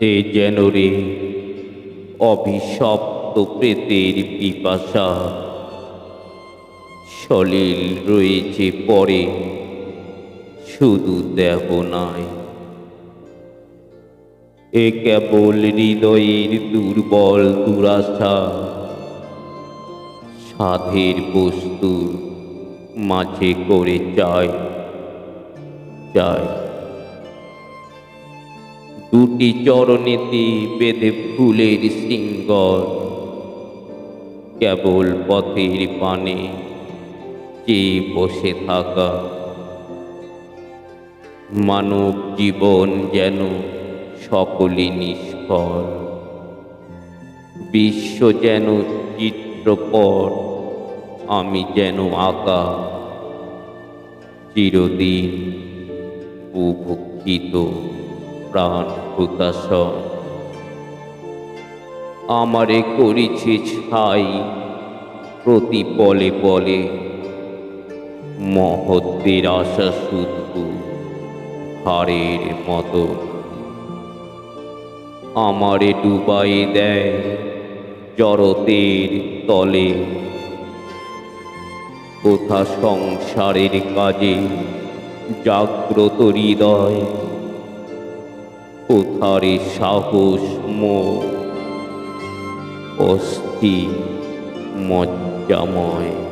এ যেন রে অভিশপ্ত প্রেতের পিপাসা। সলিল রয়েছে পরে, শুধু দেহ নাই। এ কেবল হৃদয়ের দুর্বল দুরাশা। সাধের বস্তু মাঝে করে চায় চায় দুটি চরণেতে বেঁধে ফুলের সিঙ্গর কেবল পথের পানে চেয়ে বসে থাকা। মানব জীবন যেন সকলে নিষ্ফল। বিশ্ব যেন চিত্রপট, আমি যেন আঁকা। চিরদিন বুভুক্ষিত প্রাণ হুতাশন আমারে করিছে ছাই, প্রতি পলে পলে মহত্বের আশা শুধু হারের মতো। আমারে ডুবাই দেয় জড়তের তলে। কোথা সংসারের কাজে জাগ্রত হৃদয়। কোথারে সাহস মো অস্থি মজ্জাময়।